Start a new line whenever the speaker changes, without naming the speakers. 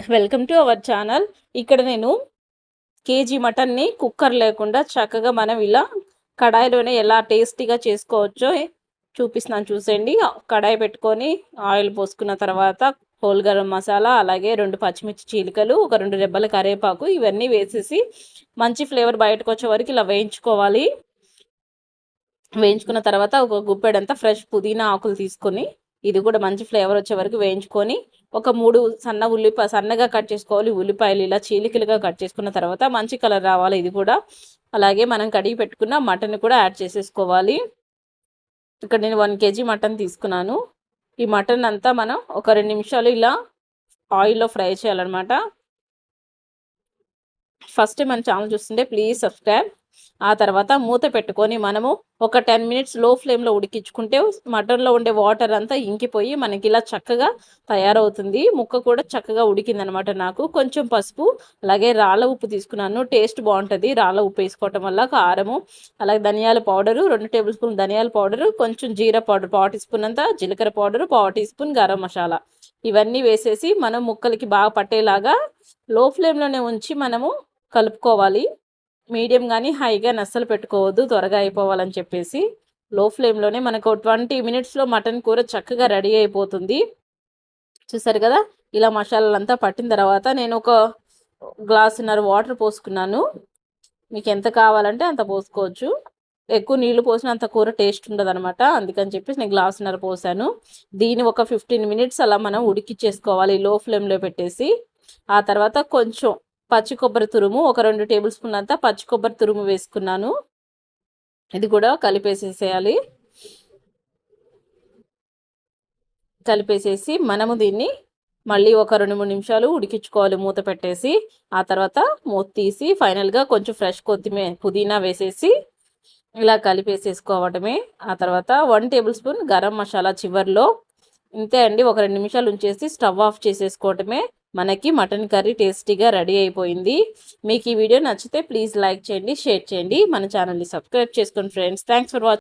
Welcome to our channel. ఇక్కడ నేను KG మటన్ని cooker లేకుండా చక్కగా మనం ఇలా కడాయిలోనే ఎలా టేస్టీగా చేసుకోవచ్చో చూపిస్తున్నాను చూసేయండి. కడాయి పెట్టుకొని ఆయిల్ పోసుకున్న తర్వాత హోల్ గరం మసాలా అలాగే రెండు పచ్చిమిర్చి చీలికలు ఒక రెండు రెబ్బల కరివేపాకు ఇవన్నీ వేసేసి మంచి ఫ్లేవర్ బయటకు వచ్చే వరకు ఇలా వేయించుకోవాలి. వేయించుకున్న తర్వాత ఒక గుప్పెడంతా ఫ్రెష్ పుదీనా ఆకులు తీసుకొని ఇది కూడా మంచి ఫ్లేవర్ వచ్చే వరకు వేయించుకొని ఒక మూడు సన్న ఉల్లిపాయ సన్నగా కట్ చేసుకోవాలి. ఉల్లిపాయలు ఇలా చీలికలుగా కట్ చేసుకున్న తర్వాత మంచి కలర్ రావాలి ఇది కూడా. అలాగే మనం కడిగి పెట్టుకున్న మటన్ కూడా యాడ్ చేసేసుకోవాలి. ఇక్కడ నేను వన్ కేజీ మటన్ తీసుకున్నాను. ఈ మటన్ అంతా మనం ఒక రెండు నిమిషాలు ఇలా ఆయిల్లో ఫ్రై చేయాలన్నమాట. ఫస్ట్ మన ఛానల్ చూస్తుంటే ప్లీజ్ సబ్స్క్రైబ్. ఆ తర్వాత మూత పెట్టుకొని మనము ఒక టెన్ మినిట్స్లో ఫ్లేమ్లో ఉడికించుకుంటే మటన్లో ఉండే వాటర్ అంతా ఇంకిపోయి మనకి ఇలా చక్కగా తయారవుతుంది. ముక్క కూడా చక్కగా ఉడికిందనమాట నాకు. కొంచెం పసుపు అలాగే రాళ్ళ ఉప్పు తీసుకున్నాను. టేస్ట్ బాగుంటుంది. రాళ్ళ ఉప్పు వేసుకోవటం వల్ల కారము అలాగే ధనియాల పౌడరు రెండు టేబుల్ స్పూన్ ధనియాల పౌడరు కొంచెం జీరా పౌడర్ పావు టీ స్పూన్ అంతా జీలకర్ర పౌడరు పావు టీ స్పూన్ గరం మసాలా. ఇవన్నీ వేసేసి మనం ముక్కలకి బాగా పట్టేలాగా లో ఫ్లేమ్లోనే ఉంచి మనము కలుపుకోవాలి. మీడియం కానీ హైగా నస్సలు పెట్టుకోవద్దు త్వరగా అయిపోవాలని చెప్పేసి లో ఫ్లేమ్లోనే మనకు ట్వంటీ మినిట్స్లో మటన్ కూర చక్కగా రెడీ అయిపోతుంది. చూసారు కదా? ఇలా మసాలాలంతా పట్టిన తర్వాత నేను ఒక గ్లాసున్నర వాటర్ పోసుకున్నాను. మీకు ఎంత కావాలంటే అంత పోసుకోవచ్చు. ఎక్కువ నీళ్ళు పోసిన అంత కూర టేస్ట్ ఉండదు అనమాట అందుకని చెప్పేసి నేను గ్లాసున్నర పోసాను. దీన్ని ఒక ఫిఫ్టీన్ మినిట్స్ అలా మనం ఉడికిచ్చేసుకోవాలి లో ఫ్లేమ్లో పెట్టేసి. ఆ తర్వాత కొంచెం పచ్చి కొబ్బరి తురుము ఒక రెండు టేబుల్ స్పూన్ అంతా పచ్చి కొబ్బరి తురుము వేసుకున్నాను. ఇది కూడా కలిపేసేసేయాలి. కలిపేసేసి మనము దీన్ని మళ్ళీ ఒక రెండు మూడు నిమిషాలు ఉడికించుకోవాలి మూత పెట్టేసి. ఆ తర్వాత మూత తీసి ఫైనల్గా కొంచెం ఫ్రెష్ కొత్తిమీర పుదీనా వేసేసి ఇలా కలిపేసేసుకోవటమే ఆ తర్వాత one tablespoon garam masala చివరిలో ఇంతే అండి. ఒక రెండు నిమిషాలు ఉంచేసి స్టవ్ ఆఫ్ చేసేసుకోవటమే మనకి మటన్ కర్రీ టేస్టీగా రెడీ అయిపోయింది. మీకు ఈ వీడియో నచ్చితే ప్లీజ్ లైక్ చేయండి షేర్ చేయండి. మన ఛానల్ని సబ్స్క్రైబ్ చేసుకోండి ఫ్రెండ్స్. Thanks for watching